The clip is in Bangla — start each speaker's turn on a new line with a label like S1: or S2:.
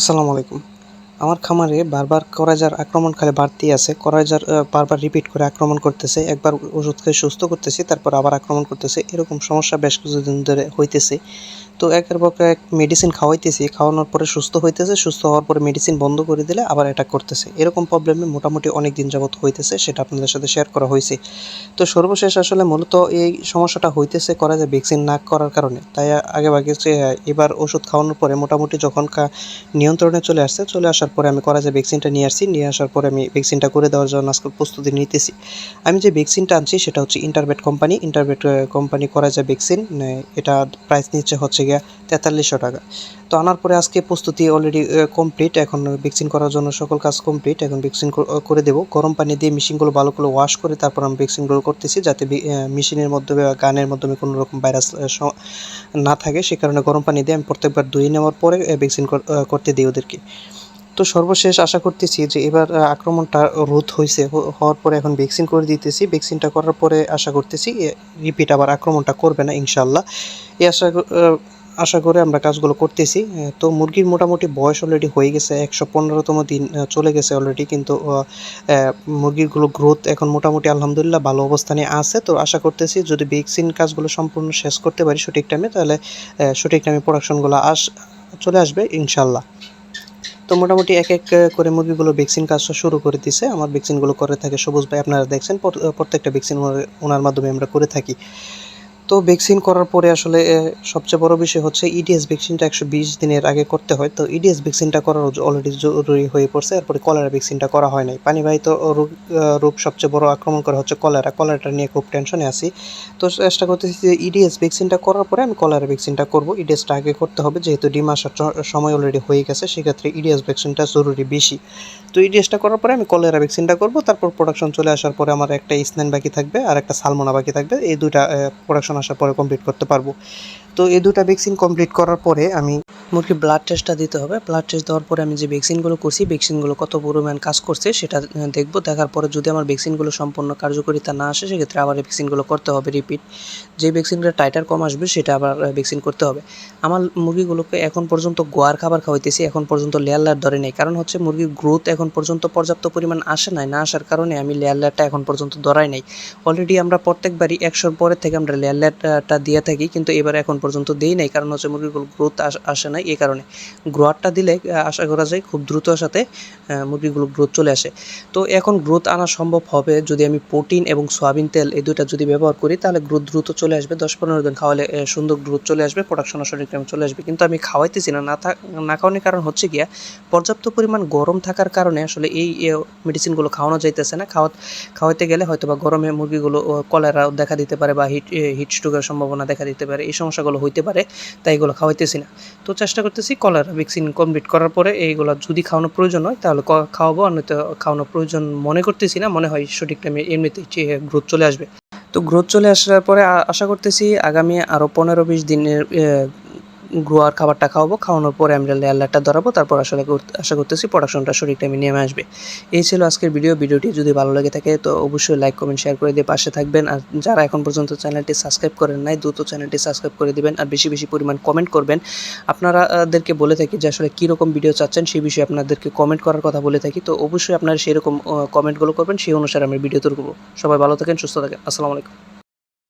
S1: আসসালামু আলাইকুম। আমার খামারে বারবার করাজার আক্রমণ খালি বাড়তি আছে। করাজার বারবার রিপিট করে আক্রমণ করতেছে। একবার ওষুধ খেয়ে সুস্থ করতেছি তারপর আবার আক্রমণ করতেছে। এরকম সমস্যা বেশ কিছুদিন ধরে হইতেছে। তো একের পর এক মেডিসিন খাওয়াইতেছি। খাওয়ানোর পরে সুস্থ হইতেছে। সুস্থ হওয়ার পরে মেডিসিন বন্ধ করে দিলে আবার অ্যাটাক করতেছে। এরকম প্রবলেমে মোটামুটি অনেক দিন যাবত হইতেছে সেটা আপনাদের সাথে শেয়ার করা হয়েছে তো সর্বশেষ আসলে মূলত এই সমস্যাটা হইতেছে করা যায় ভ্যাকসিন না করার কারণে। তাই আগে আহ, এবার ওষুধ খাওয়ানোর পরে মোটামুটি যখন নিয়ন্ত্রণে চলে আসছে চলে আসার পরে আমি করা যায় ভ্যাকসিনটা নিয়ে আসছি, নিয়ে আসার পরে আমি ভ্যাকসিনটা করে দেওয়ার জন্য আজকে প্রস্তুতি নিতেছি। আমি যে ভ্যাকসিনটা আনছি সেটা হচ্ছে ইন্টারভেট কোম্পানি ইন্টারভেট কোম্পানি করা যায় ভ্যাকসিন এটা প্রাইস নিচ্ছে হচ্ছে গিয়া তেতাল্লিশশো টাকা। তো আনার পরে আজকে প্রস্তুতি অলরেডি কমপ্লিট এখন ভ্যাকসিন করার জন্য সকল কাজ কমপ্লিট এখন ভ্যাকসিন করে দেবো। গরম পানি দিয়ে মেশিনগুলো ভালো করে ওয়াশ করে তারপর আমি ভ্যাকসিনগুলো করতেছি, যাতে মেশিনের মাধ্যমে বা গানের মাধ্যমে কোনো রকম ভাইরাস না থাকে। সে কারণে গরম পানি দিয়ে আমি প্রত্যেকবার ধুয়ে নেওয়ার পরে ভ্যাকসিন করতে দিই ওদেরকে। তো সর্বশেষ আশা করতেছি যে এবার আক্রমণটা রোধ হয়েছে হওয়ার পরে এখন ভ্যাকসিন করে দিতেছি। ভ্যাকসিনটা করার পরে আশা করতেছি রিপিট আবার আক্রমণটা করবে না ইনশাল্লাহ এই আশা আশা করে আমরা কাজগুলো করতেছি। তো মুরগির মোটামুটি বয়স অলরেডি হয়ে গেছে, একশো পনেরোতম দিন চলে গেছে অলরেডি কিন্তু মুরগিরগুলো গ্রোথ এখন মোটামুটি আলহামদুলিল্লাহ ভালো অবস্থানে আছে। তো আশা করতেছি যদি ভ্যাকসিন কাজগুলো সম্পূর্ণ শেষ করতে পারি সঠিক টাইমে তাহলে সঠিক টাইমে প্রোডাকশনগুলো আস, চলে আসবে ইনশাল্লাহ তো মোটামুটি এক এক করে মুরগিগুলো ভ্যাকসিন কাজ শুরু করে দিছে। আমার ভ্যাকসিনগুলো করে থাকে সবুজ ভাই, আপনারা দেখছেন। প্রত্যেকটা ভ্যাকসিন ওনার মাধ্যমে আমরা করে থাকি। তো ভ্যাকসিন করার পরে আসলে সবচেয়ে বড় বিষয় হচ্ছে E ইডিএস ভ্যাকসিনটা একশো বিশ দিনের আগে করতে হয়। তো E ইডিএস ভ্যাকসিনটা করার অলরেডি জরুরি হয়ে পড়ছে। এরপরে কলেরা ভ্যাকসিনটা করা হয় নাই। পানিবাহিত রোগ রোগ সবচেয়ে বড় আক্রমণ করা হচ্ছে কলেরা। কলেরাটা নিয়ে খুব টেনশনে আছি। তো চেষ্টা করতেছি যে E ইডিএস ভ্যাকসিনটা করার পরে আমি কলেরা ভ্যাকসিনটা করব। ইডিএসটা আগে করতে হবে। যেহেতু ডিম আসার সময় অলরেডি হয়ে গেছে, সেক্ষেত্রে E ইডিএস ভ্যাকসিনটা জরুরি বেশি। তো ইডিএসটা করার পরে আমি কলেরা ভ্যাকসিনটা করব। তারপর প্রোডাকশন চলে আসার পরে আমার একটা স্নেন বাকি থাকবে আর একটা সালমোনা বাকি থাকবে। এই দুইটা প্রোডাকশন আসার পরে কমপ্লিট করতে পারব। তো এই দুটা ভ্যাকসিন কমপ্লিট করার পরে আমি মুরগির ব্লাড টেস্টটা দিতে হবে। ব্লাড টেস্ট দেওয়ার পরে আমি যে ভ্যাকসিনগুলো করছি ভ্যাকসিনগুলো কত পরিমাণ কাজ করছে সেটা দেখব। দেখার পরে যদি আমার ভ্যাকসিনগুলো সম্পূর্ণ কার্যকারিতা না আসে, সেক্ষেত্রে আবার ভ্যাকসিনগুলো করতে হবে রিপিট যে ভ্যাকসিনগুলো টাইটার কম আসবে, সেটা আবার ভ্যাকসিন করতে হবে। আমার মুরগিগুলোকে এখন পর্যন্ত গোয়ার খাবার খাওয়াইতেছি, এখন পর্যন্ত লেয়ার লেয়ার ধরে নেই। কারণ হচ্ছে মুরগির গ্রোথ এখন পর্যন্ত পর্যাপ্ত পরিমাণ আসে নাই, না আসার কারণে আমি লেয়ার এখন পর্যন্ত ধরাই নাই। অলরেডি আমরা প্রত্যেকবারই একশোর পরের থেকে আমরা লেয়ার লেয়ারটা দিয়ে থাকি, কিন্তু এবার এখন পর্যন্ত দিই নাই। কারণ হচ্ছে মুরগিগুলো গ্রোথ আসে নাই এই কারণে। গ্রোয়ারটা দিলে আশা করা যায় খুব দ্রুত সাথে মুরগিগুলো গ্রোথ চলে আসে। তো এখন গ্রোথ আনা সম্ভব হবে যদি আমি প্রোটিন এবং সয়াবিন তেল এই দুইটা যদি ব্যবহার করি, তাহলে গ্রোথ দ্রুত চলে আসবে। দশ পনেরো দিন খাওয়ালে সুন্দর গ্রোথ চলে আসবে প্রোডাকশন টাইমে চলে আসবে। কিন্তু আমি খাওয়াইতেছি না না না খাওয়ানোর কারণ হচ্ছে গিয়া, পর্যাপ্ত পরিমাণ গরম থাকার কারণে আসলে এই মেডিসিনগুলো খাওয়ানো যাইতেছে না। খাওয়া খাওয়াইতে গেলে হয়তো বা গরমে মুরগিগুলো কলেরা দেখা দিতে পারে বা হিট হিট স্ট্রোকের সম্ভাবনা দেখা দিতে পারে, এই সমস্যাগুলো হইতে পারে, তাই এগুলো খাওয়াইতেছি না। তো চেষ্টা করতেছি কলার ভ্যাকসিন কমপ্লিট করার পরে এইগুলো যদি খাওয়ানো প্রয়োজন হয়, তাহলে খাওয়াবো আর নয়তো খাওয়ানো প্রয়োজন মনে করতেছি না, মনে হয় সঠিক টাইমে এমনিতেই গ্রোথ চলে আসবে। তো গ্রোথ চলে আসার পরে আশা করতেছি আগামী আরও পনেরো বিশ দিনের গ্রোয়ার খাবারটা খাওয়াবো, খাওয়ানোর পরে আমরা লেয়ার লেয়ারটা ধরাবো, তারপর আসলে আশা করতেছি প্রোডাকশনটা সঠিক টাইমে নেমে আসবে। এই ছিল আজকের ভিডিও ভিডিওটি যদি ভালো লেগে থাকে তো অবশ্যই লাইক কমেন্ট শেয়ার করে দিয়ে পাশে থাকবেন। আর যারা এখন পর্যন্ত চ্যানেলটি সাবস্ক্রাইব করেন নাই, দ্রুত চ্যানেলটি সাবস্ক্রাইব করে দিবেন আর বেশি বেশি পরিমাণ কমেন্ট করবেন। আপনারাদেরকে বলে থাকি যে আসলে কীরকম ভিডিও চাচ্ছেন সেই বিষয়ে আপনাদেরকে কমেন্ট করার কথা বলে থাকি। তো অবশ্যই আপনারা সেরকম কমেন্টগুলো করবেন, সেই অনুসারে আমি ভিডিও তৈরি করব। সবাই ভালো থাকেন, সুস্থ থাকেন। আসসালামু আলাইকুম।